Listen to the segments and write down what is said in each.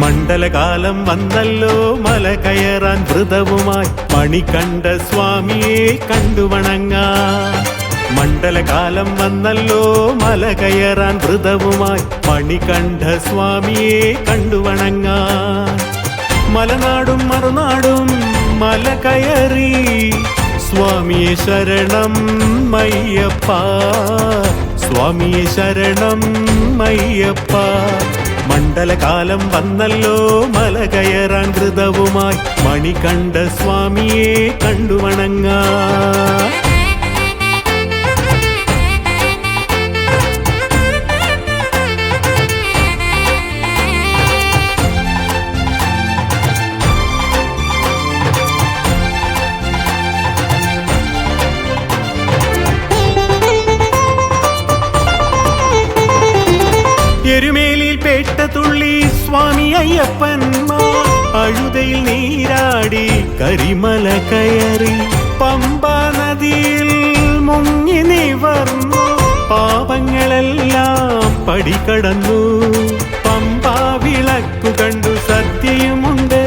മണ്ഡലകാലം വന്നല്ലോ മല കയറാൻ വ്രതവുമായി. മണികണ്ഠ സ്വാമിയെ കണ്ടുവണങ്ങ മണ്ഡലകാലം വന്നല്ലോ മല കയറാൻ വ്രതവുമായി. മണികണ്ഠ സ്വാമിയെ കണ്ടുവണങ്ങ മലനാടും മറുനാടും മല കയറി സ്വാമിയെ ശരണം മയ്യപ്പ സ്വാമിയെ ശരണം മയ്യപ്പ മണ്ഡലകാലം വന്നല്ലോ മല കയറാൻ ഘൃതവുമായി മണികണ്ഠ സ്വാമിയെ കണ്ടുവണങ്ങാ എരുമേലിൽ തുള്ളി സ്വാമി അയ്യപ്പന്മാർ അഴുതയിൽ നീരാടി കരിമല കയറി പമ്പ നദിയിൽ മുങ്ങി നിവർന്നു. പാപങ്ങളെല്ലാം പടികടന്നു. പമ്പ വിളക്കു കണ്ടു സത്യയുമുണ്ട്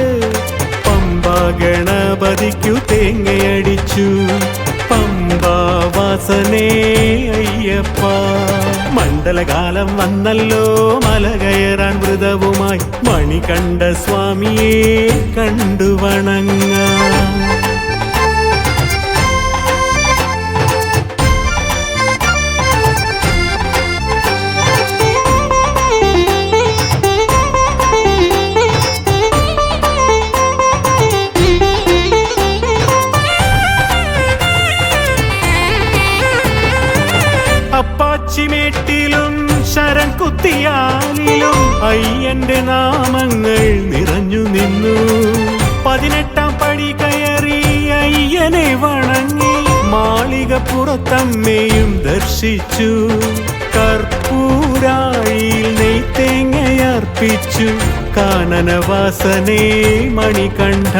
പമ്പ ഗണപതിക്കു തേങ്ങയടിച്ചു. വാസനേ അയ്യപ്പ. മണ്ഡലകാലം വന്നല്ലോ മല കയറാൻ വ്രതവുമായി. മണികണ്ഠ സ്വാമിയെ കണ്ടു വണങ്ങാം. കുത്തിയാലിലും അയ്യന്റെ നാമങ്ങൾ നിറഞ്ഞു നിന്നു. പതിനെട്ടാം പടി കയറി അയ്യനെ വണങ്ങി മാളിക പുറത്തമ്മയും ദർശിച്ചു. കർപ്പൂരായിൽ നെയ്ത്തേങ്ങയർപ്പിച്ചു കാനനവാസനേ മണികണ്ഠ.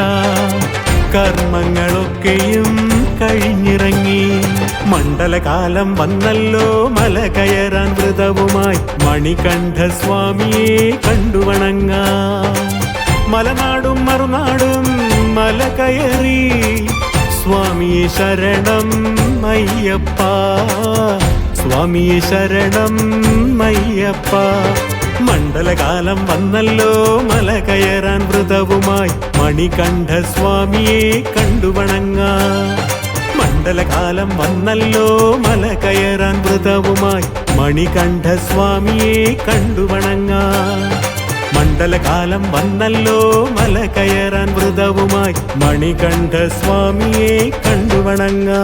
കർമ്മങ്ങളൊക്കെയും കഴിഞ്ഞിറങ്ങി. മണ്ഡലകാലം വന്നല്ലോ മല കയറാൻ വ്രതവുമായി. മണികണ്ഠ സ്വാമിയെ കണ്ടുവണങ്ങ. മലനാടും മറുനാടും മല കയറി സ്വാമിയെ ശരണം അയ്യപ്പ. സ്വാമിയെ ശരണം അയ്യപ്പ. മണ്ഡലകാലം വന്നല്ലോ മല കയറാൻ വ്രതവുമായി. മണികണ്ഠ സ്വാമിയെ കണ്ടുവണങ്ങാ. മണ്ഡലകാലം വന്നല്ലോ മല കയറാൻ വ്രതവുമായി. മണികണ്ഠ സ്വാമിയെ കണ്ടുവണങ്ങാ മണ്ഡലകാലം വന്നല്ലോ മല കയറാൻ വ്രതവുമായി. മണികണ്ഠ സ്വാമിയെ കണ്ടുവണങ്ങാ